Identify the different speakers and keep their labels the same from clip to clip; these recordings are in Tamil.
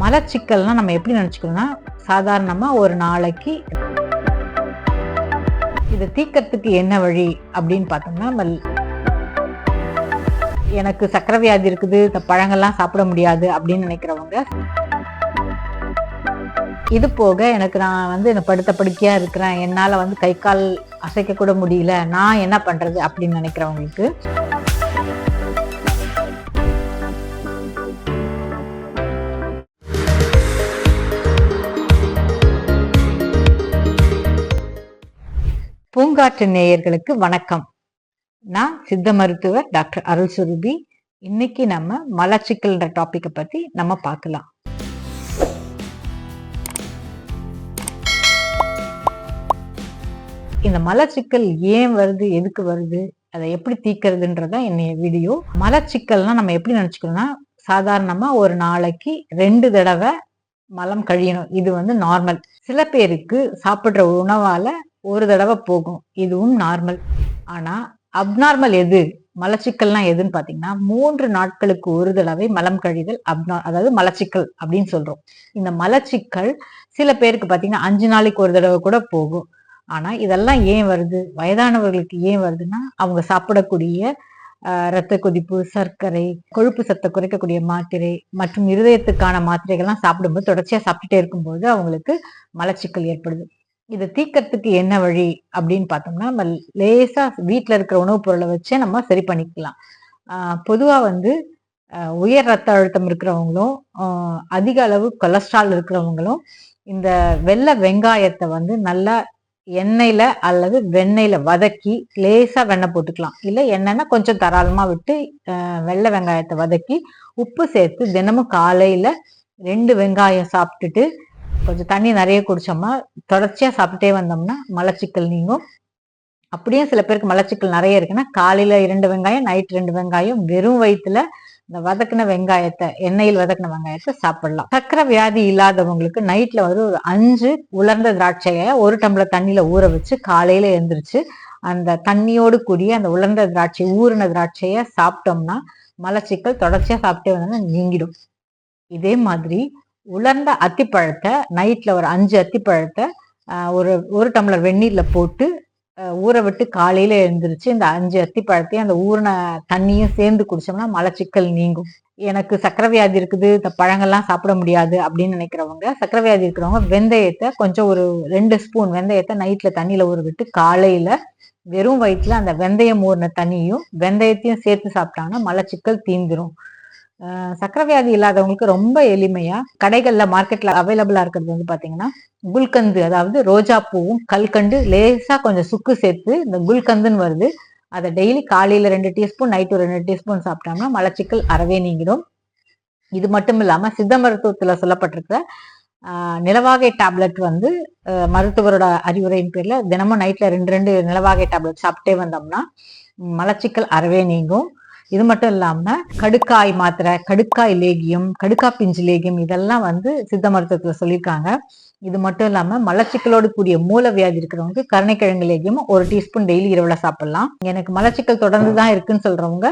Speaker 1: மலச்சிக்கல்னால் நம்ம எப்படி நினச்சிக்கணும்னா சாதாரணமாக ஒரு நாளைக்கு இதை தீக்கிறதுக்கு என்ன வழி அப்படின்னு பார்த்தோம்னா மல் எனக்கு சக்கரை வியாதி இருக்குது இந்த பழங்கள்லாம் சாப்பிட முடியாது அப்படின்னு நினைக்கிறவங்க இது போக எனக்கு நான் வந்து என்ன படுத்த படுக்கையாக இருக்கிறேன் என்னால் வந்து கை கால் அசைக்க கூட முடியல நான் என்ன பண்ணுறது அப்படின்னு நினைக்கிறவங்களுக்கு பூங்காற்று நேயர்களுக்கு வணக்கம். நான் சித்த மருத்துவர் டாக்டர் அருள் சுருபி. இன்னைக்கு நம்ம மலச்சிக்கல்ன்ற டாபிக்கை பத்தி நம்ம பார்க்கலாம். இந்த மலச்சிக்கல் ஏன் வருது எதுக்கு வருது அதை எப்படி தீர்க்கறதுன்றதான் என்னைய வீடியோ மலச்சிக்கல்னா நம்ம எப்படி நினைச்சுக்கணும்னா சாதாரணமா ஒரு நாளைக்கு ரெண்டு தடவை மலம் கழியணும். இது வந்து நார்மல் சில பேருக்கு சாப்பிடுற உணவால ஒரு தடவை போகும். இதுவும் நார்மல் ஆனா அப்நார்மல் எது? மலச்சிக்கல்னா எதுன்னு பாத்தீங்கன்னா மூன்று நாட்களுக்கு ஒரு தடவை மலம் கழிதல் அப்னா அதாவது மலச்சிக்கல் அப்படின்னு சொல்றோம். இந்த மலச்சிக்கல் சில பேருக்கு பாத்தீங்கன்னா அஞ்சு நாளைக்கு ஒரு தடவை கூட போகும். ஆனா இதெல்லாம் ஏன் வருது? வயதானவர்களுக்கு ஏன் வருதுன்னா அவங்க சாப்பிடக்கூடிய இரத்த கொதிப்பு சர்க்கரை கொழுப்பு சத்தை குறைக்கக்கூடிய மாத்திரை மற்றும் இருதயத்துக்கான மாத்திரைகள்லாம் சாப்பிடும்போது தொடர்ச்சியா சாப்பிட்டுட்டே இருக்கும்போது அவங்களுக்கு மலச்சிக்கல் ஏற்படுது. இதை தீக்கிறதுக்கு என்ன வழி அப்படின்னு பார்த்தோம்னா நம்ம லேசா வீட்டில் இருக்கிற உணவுப் பொருளை வச்சே நம்ம சரி பண்ணிக்கலாம். பொதுவாக பொதுவா வந்து உயர் ரத்த அழுத்தம் இருக்கிறவங்களும் அதிக அளவு கொலஸ்ட்ரால் இருக்கிறவங்களும் இந்த வெள்ளை வெங்காயத்தை வந்து நல்லா எண்ணெயில அல்லது வெண்ணெயில வதக்கி லேசா வெண்ணெய் போட்டுக்கலாம். இல்ல என்னன்னா கொஞ்சம் தாராளமா விட்டு வெள்ளை வெங்காயத்தை வதக்கி உப்பு சேர்த்து தினமும் காலையில ரெண்டு வெங்காயம் சாப்பிட்டுட்டு கொஞ்சம் தண்ணி நிறைய குடிச்சோம்னா தொடர்ச்சியா சாப்பிட்டே வந்தோம்னா மலச்சிக்கல் நீங்கும். அப்படியே சில பேருக்கு மலச்சிக்கல் நிறைய இருக்குன்னா காலையில இரண்டு வெங்காயம் நைட் ரெண்டு வெங்காயம் வெறும் வயிற்றுல இந்த வதக்கின வெங்காயத்தை எண்ணெயில் வதக்கின வெங்காயத்தை சாப்பிடலாம். சக்கரை வியாதி இல்லாதவங்களுக்கு நைட்ல வந்து ஒரு அஞ்சு உலர்ந்த திராட்சையை ஒரு டம்ளர் தண்ணியில ஊற வச்சு காலையில எழுந்திரிச்சு அந்த தண்ணியோடு கூடிய அந்த உலர்ந்த திராட்சை ஊறின திராட்சையை சாப்பிட்டோம்னா மலச்சிக்கல் தொடர்ச்சியா சாப்பிட்டே வந்தோம்னா நீங்கிடும். இதே மாதிரி உலர்ந்த அத்திப்பழத்தை நைட்டில் ஒரு அஞ்சு அத்திப்பழத்தை ஒரு ஒரு டம்ளர் வெந்நீரில் போட்டு ஊற விட்டு காலையில் எழுந்திரிச்சு இந்த அஞ்சு அத்திப்பழத்தையும் அந்த ஊறின தண்ணியும் சேர்ந்து குடித்தோம்னா மலச்சிக்கல் நீங்கும். எனக்கு சக்கரை வியாதி இருக்குது இந்த பழங்கள்லாம் சாப்பிட முடியாது அப்படின்னு நினைக்கிறவங்க சக்கரை வியாதி இருக்கிறவங்க வெந்தயத்தை கொஞ்சம் ஒரு ரெண்டு ஸ்பூன் வெந்தயத்தை நைட்டில் தண்ணியில் ஊற விட்டு காலையில் வெறும் வயிற்றுல அந்த வெந்தயம் ஊறின தண்ணியும் வெந்தயத்தையும் சேர்த்து சாப்பிட்டாங்கன்னா மலச்சிக்கல் தீந்துரும். சக்கரவியாதி சக்கரை வியாதி இல்லாதவங்களுக்கு ரொம்ப எளிமையா கடைகள்ல மார்க்கெட்ல அவைலபிளா இருக்கிறது வந்து பாத்தீங்கன்னா குல்கந்து அதாவது ரோஜா பூவும் கல்கண்டு லேசா கொஞ்சம் சுக்கு சேர்த்து இந்த குல்கந்துன்னு வருது. அதை டெய்லி காலையில ரெண்டு டீஸ்பூன் நைட்டு ரெண்டு டீஸ்பூன் சாப்பிட்டோம்னா மலச்சிக்கல் அறவே நீங்கிடும். இது மட்டும் இல்லாம சித்த மருத்துவத்துல சொல்லப்பட்டிருக்கிற நிலவாகை டேப்லெட் வந்து மருத்துவரோட அறிவுரையின் பேர்ல தினமும் நைட்ல ரெண்டு ரெண்டு நிலவாகை டேப்லெட் சாப்பிட்டே வந்தோம்னா மலச்சிக்கல் அறவே நீங்கும். இது மட்டும் இல்லாம கடுக்காய் மாத்திரை கடுக்காய் லேகியம் கடுக்காய் பிஞ்சு லேகியம் இதெல்லாம் வந்து சித்த மருத்துவத்துல சொல்லியிருக்காங்க. இது மட்டும் இல்லாம மலச்சிக்கலோடு கூடிய மூல வியாதி இருக்கிறவங்க கருணைக்கிழங்கு லேகியம் ஒரு டீஸ்பூன் டெய்லி இரவுல சாப்பிடலாம். எனக்கு மலச்சிக்கல் தொடர்ந்து தான் இருக்குன்னு சொல்றவங்க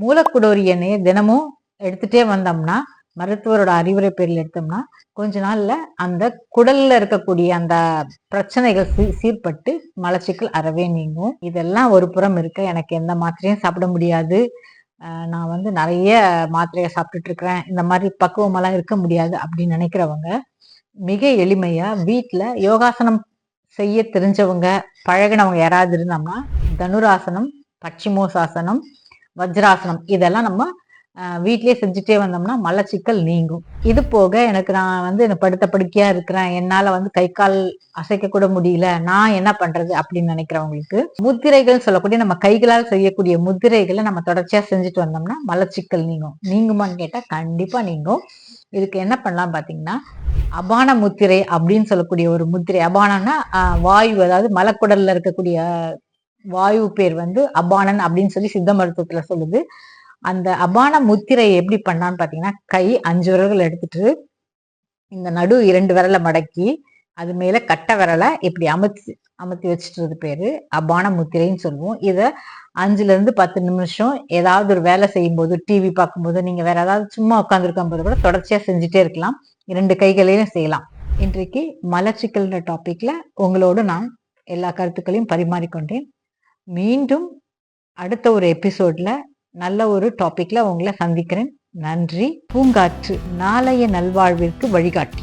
Speaker 1: மூலக்குடோரி எண்ணெயை தினமும் எடுத்துட்டே வந்தோம்னா மருத்துவரோட அறிவுரை பேரில் எடுத்தோம்னா கொஞ்ச நாள்ல அந்த குடல்ல இருக்கக்கூடிய அந்த பிரச்சனைகள் சீ- சீர்பட்டு மலச்சிக்கல் அறவே நீங்கும். இதெல்லாம் ஒரு புறம் இருக்க. எனக்கு எந்த மாத்திரையும் சாப்பிட முடியாது. நான் வந்து நிறைய மாத்திரையை சாப்பிட்டுட்டு இருக்கிறேன். இந்த மாதிரி பக்குவமெல்லாம் இருக்க முடியாது அப்படின்னு நினைக்கிறவங்க மிக எளிமையா வீட்டில் யோகாசனம் செய்ய தெரிஞ்சவங்க பழகினவங்க யாராவது இருந்தோம்னா தனுராசனம் பச்சிமோசாசனம் வஜ்ராசனம் இதெல்லாம் நம்ம வீட்லயே செஞ்சுட்டே வந்தோம்னா மலச்சிக்கல் நீங்கும். இது போக எனக்கு நான் வந்து என்ன படுத்த படுக்கையா இருக்கிறேன். என்னால வந்து கை கால் அசைக்க கூட முடியல. நான் என்ன பண்றது அப்படின்னு நினைக்கிறவங்களுக்கு முத்திரைகள் சொல்லக்கூடிய நம்ம கைகளால் செய்யக்கூடிய முத்திரைகளை நம்ம தொடர்ச்சியா செஞ்சுட்டு வந்தோம்னா மலச்சிக்கல் நீங்கும். நீங்குமான்னு கேட்டா கண்டிப்பா நீங்கும். இதுக்கு என்ன பண்ணலாம் பாத்தீங்கன்னா அபான முத்திரை அப்படின்னு சொல்லக்கூடிய ஒரு முத்திரை. அபானம்னா வாயு அதாவது மலக்குடல்ல இருக்கக்கூடிய வாயு பேர் வந்து அபானன் அப்படின்னு சொல்லி சித்த மருத்துவத்துல சொல்லுது. அந்த அபான முத்திரையை எப்படி பண்ணான்னு பாத்தீங்கன்னா கை அஞ்சு விரல்கள் எடுத்துட்டு இந்த நடு இரண்டு விரலை மடக்கி அது மேல கட்டை விரலை இப்படி அமுத்தி அமுத்தி வச்சுட்டு பேரு அபான முத்திரைன்னு சொல்லுவோம். இத அஞ்சுல இருந்து பத்து நிமிஷம் ஏதாவது ஒரு வேலை செய்யும்போது டிவி பார்க்கும்போது நீங்க வேற ஏதாவது சும்மா உட்காந்துருக்கும் போது கூட தொடர்ச்சியா செஞ்சுட்டே இருக்கலாம். இரண்டு கைகளையும் செய்யலாம். இன்றைக்கு மலச்சிக்கல்ன்ற டாபிக்ல உங்களோடு நான் எல்லா கருத்துக்களையும் பரிமாறிக்கொண்டேன். மீண்டும் அடுத்த ஒரு எபிசோட்ல நல்ல ஒரு டாபிக்ல உங்களை சந்திக்கிறேன். நன்றி. பூங்காற்று நாளைய நல்வாழ்விற்கு வழிகாட்டி.